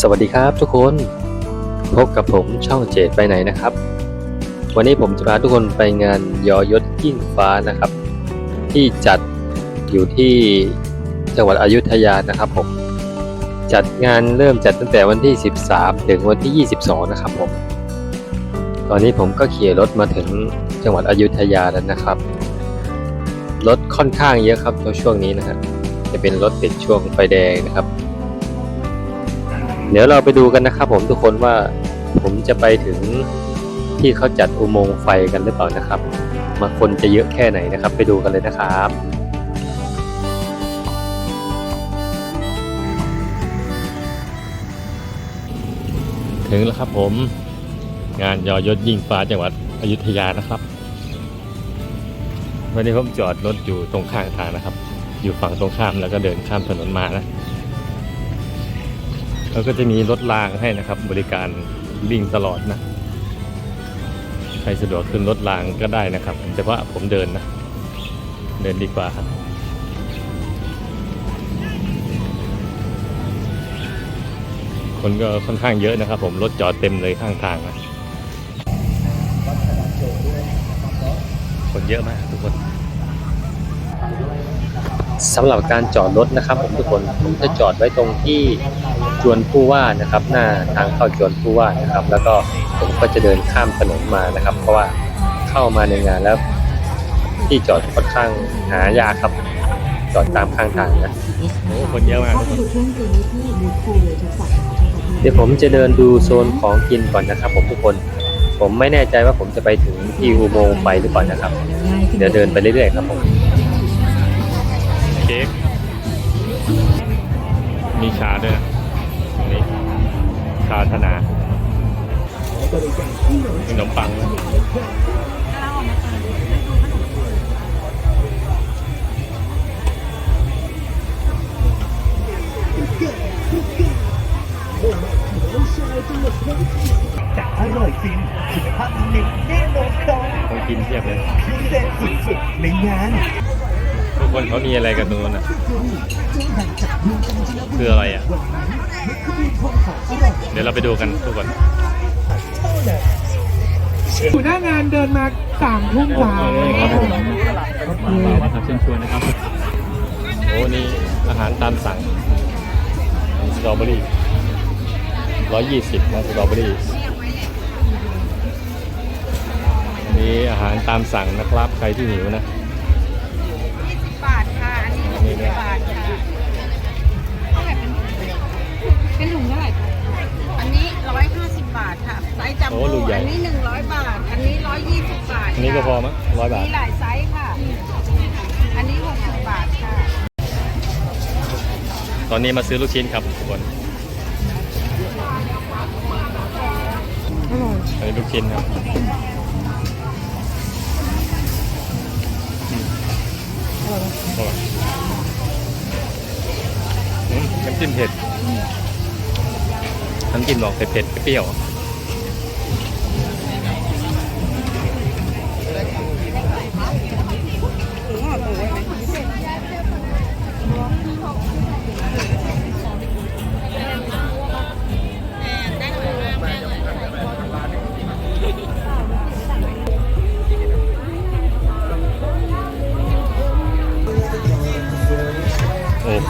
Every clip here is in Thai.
สวัสดีครับทุกคนพบกับผมช่องเจดไปไหนนะครับ วันนี้ผมจะพาทุกคนไปงานยอยศยิ่งฟ้านะครับ ที่จัดอยู่ที่จังหวัดอยุธยานะครับผมจัดงานเริ่มจัดตั้งแต่วันที่ 13 ถึงวันที่ 22 นะครับผม ตอนนี้ผมก็ขี่รถมาถึงจังหวัดอยุธยาแล้วนะครับรถค่อนข้างเยอะครับในช่วงนี้นะฮะจะเป็นรถติดช่วงไฟแดงนะครับ เดี๋ยวเราไปดูกันนะครับผมทุกคนว่าผมจะไปถึงที่เขาจัดอุโมงค์ไฟกันหรือเปล่านะครับ มาคนจะเยอะแค่ไหนนะครับ ไปดูกันเลยนะครับถึงแล้วครับผมงานยอยศยิ่งฟ้าจังหวัดอยุธยานะครับ วันนี้ผมจอดรถอยู่ตรงข้างทางนะครับ อยู่ฝั่งตรงข้ามแล้วก็เดินข้ามถนนมานะ แล้วก็จะมีรถรางให้นะครับ บริการวิ่งตลอดนะ ใครสะดวกขึ้นรถรางก็ได้นะครับแต่ว่าผมเดินนะ เดินดีกว่าครับคนก็ค่อนข้างเยอะนะครับ ผมรถจอดเต็มเลยข้างทางนะคนเยอะมากทุกคนสำหรับการจอดรถนะครับ ผมทุกคนผมจะจอดไว้ตรงที่ จวนผู้ว่านะครับ หน้าทางเข้าจวนผู้ว่านะครับ แล้วก็ผมก็จะเดินข้ามถนนมานะครับ เพราะว่าเข้ามาในงานแล้ว ที่จอดค่อนข้างหายากครับ จอดตามข้างทางนะโอ้คนเยอะมากเข้าไปดูเครื่องตีที่บูธคูเลยทุกสาขาทั่วประเทศเดี๋ยวผมจะเดินดูโซนของกินก่อนนะครับ ผมทุกคน ผมไม่แน่ใจว่าผมจะไปถึงที่อุโมงค์ไฟหรือเปล่านะครับ เดี๋ยวเดินไปเรื่อยๆครับผมเค้กมีชาด้วย นะนี่ชาธนาขนมปังนะจะอร่อยฟินคุณภาพหนึ่งแน่นอนครับของกินเทียบเลยพิเศษสุดๆในงานทุกคนเขามีอะไรกันตรงนู้นอะคืออะไรอะ เดี๋ยวเราไปดูกันทุกคนอยู่หน้างานเดินมาสามทุ่มกว่าครับผมมาทำเชิญชวนนะครับ โอ้นี่อาหารตามสั่งสตรอเบอรี่ร้อยยี่สิบนะสตรอเบอรี่อันนี้อาหารตามสั่งนะครับใครที่หิวนะบาทค่ะ อันนี้20บาทค่ะ ทค่ะไซส์จัมโอ้โบ้ลูกใหญ่ อันนี้100บาท อันนี้120บาทอันนี้ก็พอมั้งร้อยบาท มีหลายไซส์ค่ะ อันนี้60บาทค่ะ ตอนนี้มาซื้อลูกชิ้นครับทุกคนอันนี้ลูกชิ้นครับอืมอร่อยอืมน้ำจิ้มเผ็ดน้ำจิ้มออกเผ็ดๆเปรี้ยวโ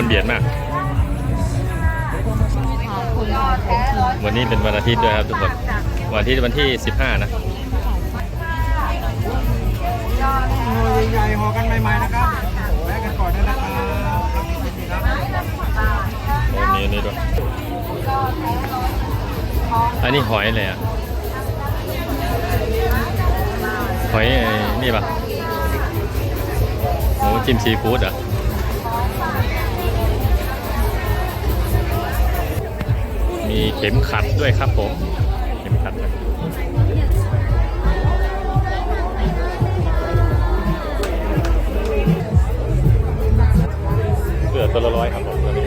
คนเบียดมาก วันนี้เป็นวันอาทิตย์ด้วยครับทุกคน วันอาทิตย์วันที่ 15 นะใหญ่ๆห่อกันใหม่ๆนะครับแวะกันก่อนได้นะครับโอ้มีอันนี้ด้วย อันนี้หอยเลยอะ หอยไอ้นี่ปะโอ้จิ้มซีฟู้ดเหรอะ มีเข็มขัดด้วยครับผม เข็มขัดเกือตัวละร้อยครับผมตัวนี้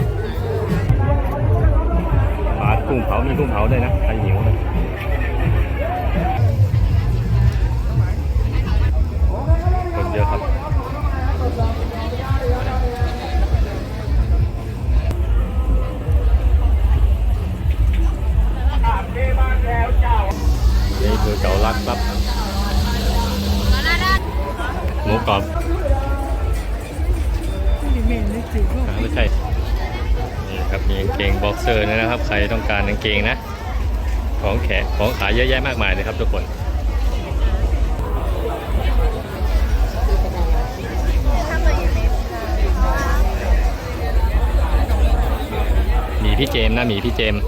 ปลากุ้งเผา มีกุ้งเผาด้วยนะใครหิวนะคนเยอะครับ เภอเก่าลักครับหมูกรอบไม่ใช่นี่ครับมีกางเกงบ็อกเซอร์นะครับ ใครต้องการกางเกงนะ ของแขกของขายเยอะแยะมากมายเลยครับทุกคนมีพี่เจมส์นะมีพี่เจมส์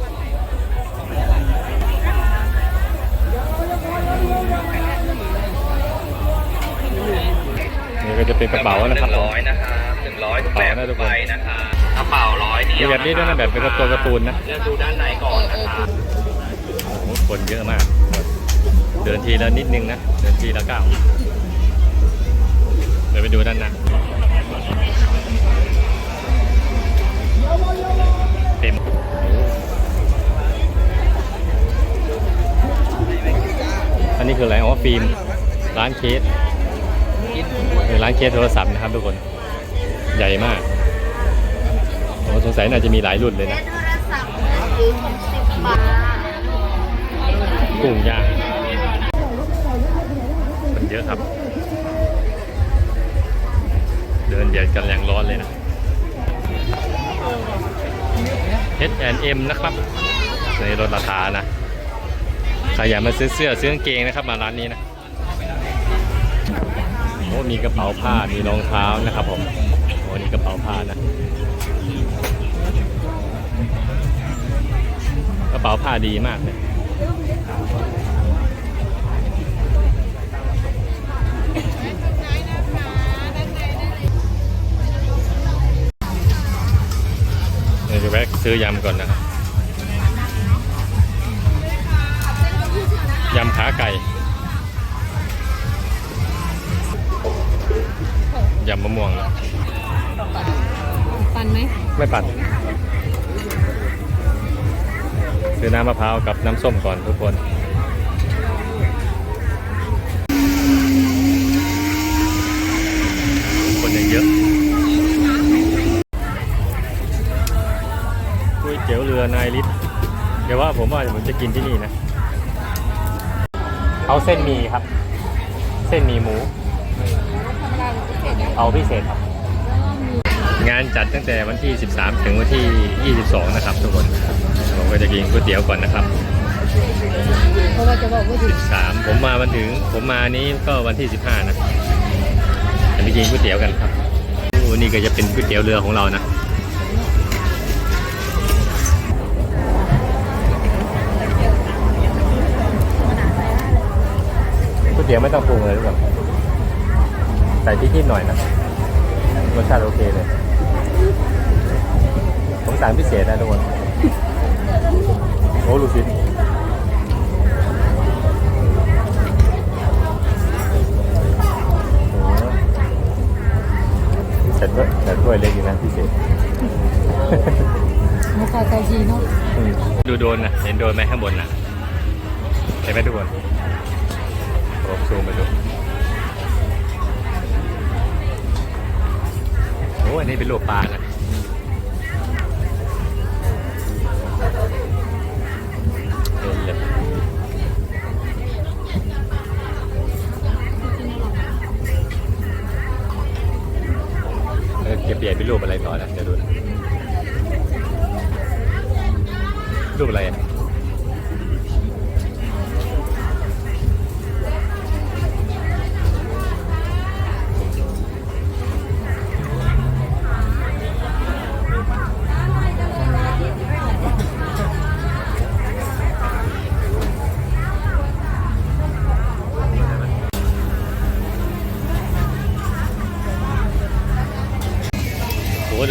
ก็จะเป็นกระเป๋านะครับผมร้อยนะครับหนึ่งร้อยกระเป๋านะทุกคนนะครับกระเป๋าร้อยเดีมียวแบบนี้ด้วยนะแบบเป็นการ์ตูนการ์ตูนนะเลือกดูด้านในก่อนนะครับโอ้โหคนเยอะมาก เดินทีละนิดนึงนะ เดินทีละก้าวเดี๋ยวไปดูด้านหน้าเต็มอันนี้คืออะไรอ๋อฟิล์มร้านเคส เป็นร้านเคสโทรศัพท์นะครับทุกคนใหญ่มากโอ้สงสัยน่าจะมีหลายรุ่นเลยนะโทรศัพท์มือถือ60บาทกุ้งย่างมันเยอะครับ เดินเบียดกันอย่างร้อนเลยนะ H&M นะครับในลดราคานะใครอยากมาซื้อเสื้อซื้อกางเกงนะครับมาร้านนี้นะ มีกระเป๋าผ้ามีรองเท้านะครับผมโอ้นี่กระเป๋าผ้านะ กระเป๋าผ้าดีมากเลยเดี๋ยวแวะซื้อยำก่อนนะครับยำขาไก่ ยำมะม่วงนะปันไหมไม่ปั่นซื้อน้ำมะพร้าวกับน้ำส้มก่อนทุกคนคนยังเยอะก๋วยเตี๋ยวเรือนายลิศเดี๋ยวว่าผมว่าผมจะกินที่นี่นะ เอาเส้นหมี่ครับ เส้นหมี่หมู เอาพิเศษครับ งานจัดตั้งแต่วันที่ 13 ถึงวันที่ 22 นะครับทุกคนผมก็จะกินก๋วยเตี๋ยวก่อนนะครับ เพราะว่าจะบอกว่าถึง13 ผมมาวันถึงผมมานี้ก็วันที่ 15 นะจะไปกินก๋วยเตี๋ยวกันครับโอ้นี่ก็จะเป็นก๋วยเตี๋ยวเรือของเรานะก๋วยเตี๋ยวไม่ต้องปรุงเลยทุกคน ใส่พริกนิดหน่อยนะรสชาติโอเคเลยผมสั่งพิเศษนะทุกคนโอ้ลูกชิ้นโอ้แต่ถ้วยแต่ถ้วยเล็กอยู่นะพิเศษมาคาไกจีเนาะอืมดูโดรนนะเห็นโดรนไหมข้างบนนะเห็นไหมทุกคนผมซูมไปดู อันนี้เป็นรูปปลานะ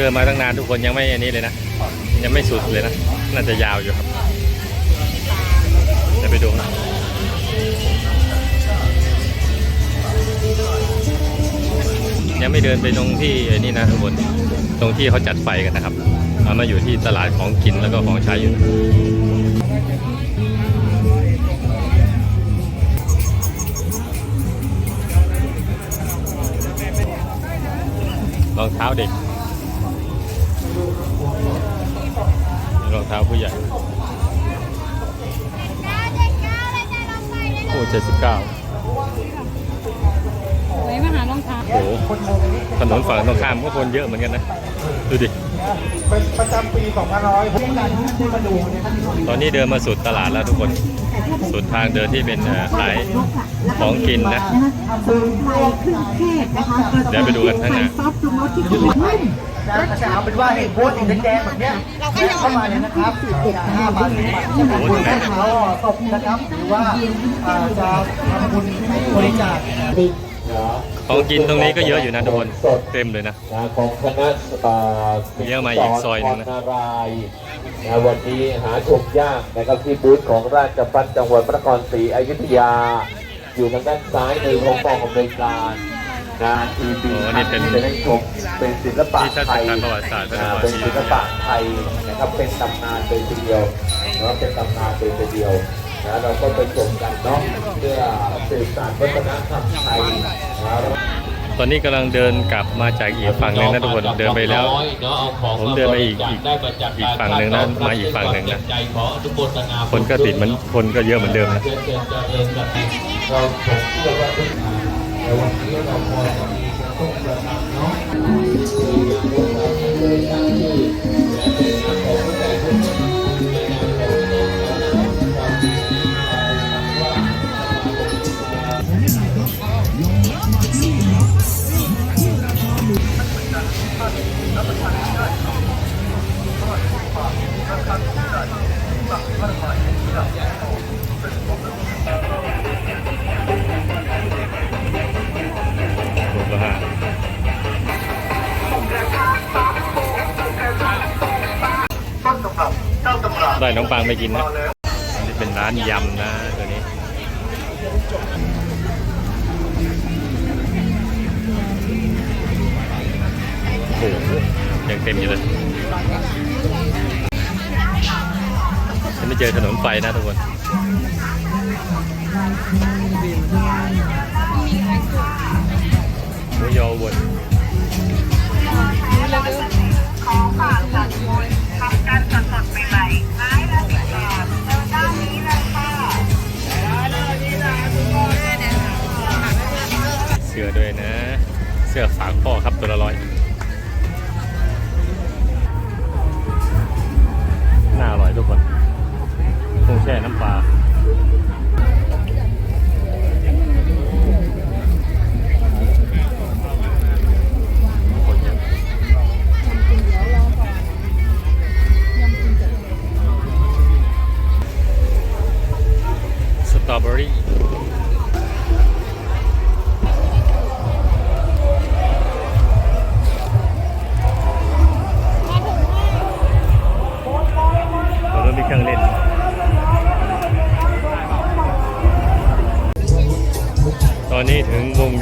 ดินมาตั้งนานทุกคนยังไม่อันนี้เลยนะ ยังไม่สุดเลยนะ น่าจะยาวอยู่ครับเดี๋ยวไปดูนะยังไม่เดินไปตรงที่ไอ้นี่นะทุกคนตรงที่เขาจัดไฟกันนะครับเอามาอยู่ที่ตลาดของกินแล้วก็ของใช้อยู่นะรองเท้าเด็ก องเท้าผู้ใหญ่โอ้เจ็ดสิบเก้าแหวมาหารองเท้าโอ้โหถนนฝั่งตรงข้ามก็คนเยอะเหมือนกันนะ ดูดิ เป็นประจำปี2500ผมอยากให้ท่านมาดูเนี่ยตอนนี้เดินมาสุดตลาดแล้วทุกคน สุดทางเดินที่เป็นเอ่อขายของกินนะเดี๋ยวไปดูกันข้างหน้า จะเอาเป็นว่าเห็นโพสต์สีแดงๆแบบเนี้ยแวะเข้ามาเลยนะครับห้าบาทสิบบาทโอ้โหตรงไหนเขาตบนะครับหรือว่าอ่าจะทำบุญบริจาคของกินตรงนี้ก็เยอะอยู่นะทุกคนเต็มเลยนะนะของคณะเอ่อเลี้ยวมาอีกซอยหนึ่งนะนารายณ์นะวันนี้หาชมยากนะครับที่บูธของราชพัฒจังหวัดพระนครศรีอยุธยา อยู่ทางด้านซ้ายมือของกองอำนวยการ งานทีวีโอ้นี่เป็นจะได้ชมเป็นศิลปะที่ทัศไทยนประวัติศาสตร์พระนอ่าครเป็นศรีอศิยุลธปะยาไทยนะครับเป็นตำนานเป็นทีเดียวเนาะเป็นตำนานเป็นทีเดียวนะเราก็ไปชมกันเนาะเพื่อสืบสานวัฒนธรรมไทยนะตอนนี้กำลังเดินกลับมาจากอีกฝั่งหนึ่งนะทุกคนเดินไปแล้วผมเดินไปอีกอีกอีกฝั่งหนึ่งนะมาอีกฝั่งหนึ่งนะคนก็ติดเหมันคนก็เยอะเหมือนเดิมนะเราผมเชื่อ วันนี้เราพอจะมีกระตุ้นกระตุ้นเนาะ ได้น้องปางไปกินนะนนี้เป็นร้านยำนะตัวนี้โอ้โหยังเต็มอยู่เลยฉันไม่เจอถนนไฟนะทุกคนหมูยอวน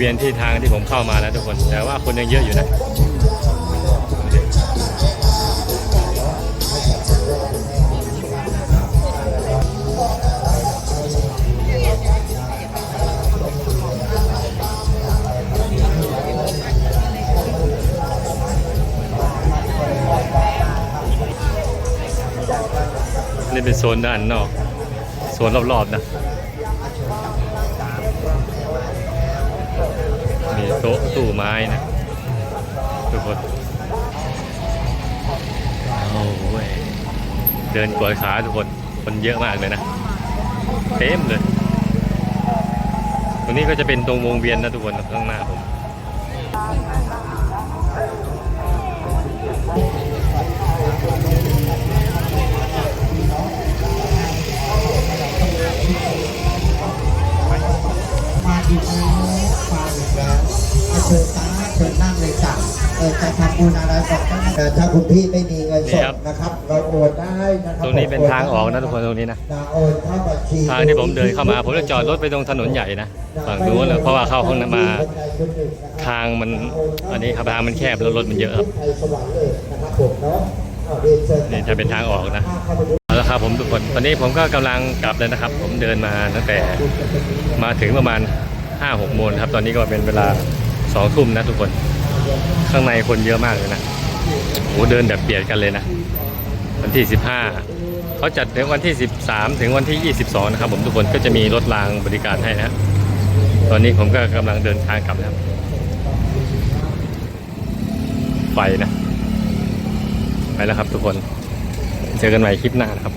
วงเวียนที่ทางที่ผมเข้ามาแล้วทุกคน แต่ว่าคนยังเยอะอยู่นะนี่เป็นโซนด้านนอก โซนรอบๆนะ โต๊ะตู้ไม้นะทุกคนโอ้ยเดินกวดขาทุกคนคนเยอะมากเลยนะเต็มเลย ตรงนี้ก็จะเป็นตรงวงเวียนนะทุกคนข้างหน้าผมมาอีกแล้วมาอีกแล้ว เอาเชิญตาเชิญนั่งเลยจ้ะเออจะทำบุญอะไรบอกได้แต่ถ้าคุณพี่ไม่มีเงินสนี่ดครับ นะครับ เราโอนได้นะครับตรงนี้เป็นทางออกนะทุกคนตรงนี้นะนะโอนเข้าบัญชีทางที่ผมเดินเข้ามา ผมจะจอดรถไปตรงถนนใหญ่นะฝั่งนู้นเลยเพราะว่าเข้าข้างหน้ามาทางมันอันนี้ครับทางมันแคบแล้วรถมันเยอะครับไทยสวรรค์เลยนะครับผมเนาะเอาเรียนเชิญนี่จะเป็นทางออกนะเข้าไปดูเอาละครับผมทุกคนตอนนี้ผมก็กำลังกลับแล้วนะครับ ผมเดินมาตั้งแต่มาถึงประมาณ5้าหกโมงครับ ตอนนี้ก็เป็นเวลา สองทุ่มนะทุกคน ข้างในคนเยอะมากเลยนะโอ้เดินแบบเบียดกันเลยนะ วันที่ 15เขาจัดถึงวันที่ 13 ถึงวันที่ 22 นะครับ ผมทุกคนก็จะมีรถรางบริการให้นะ ตอนนี้ผมก็กำลังเดินทางกลับแล้วไปนะ ไปแล้วครับทุกคน เจอกันใหม่คลิปหน้านะครับ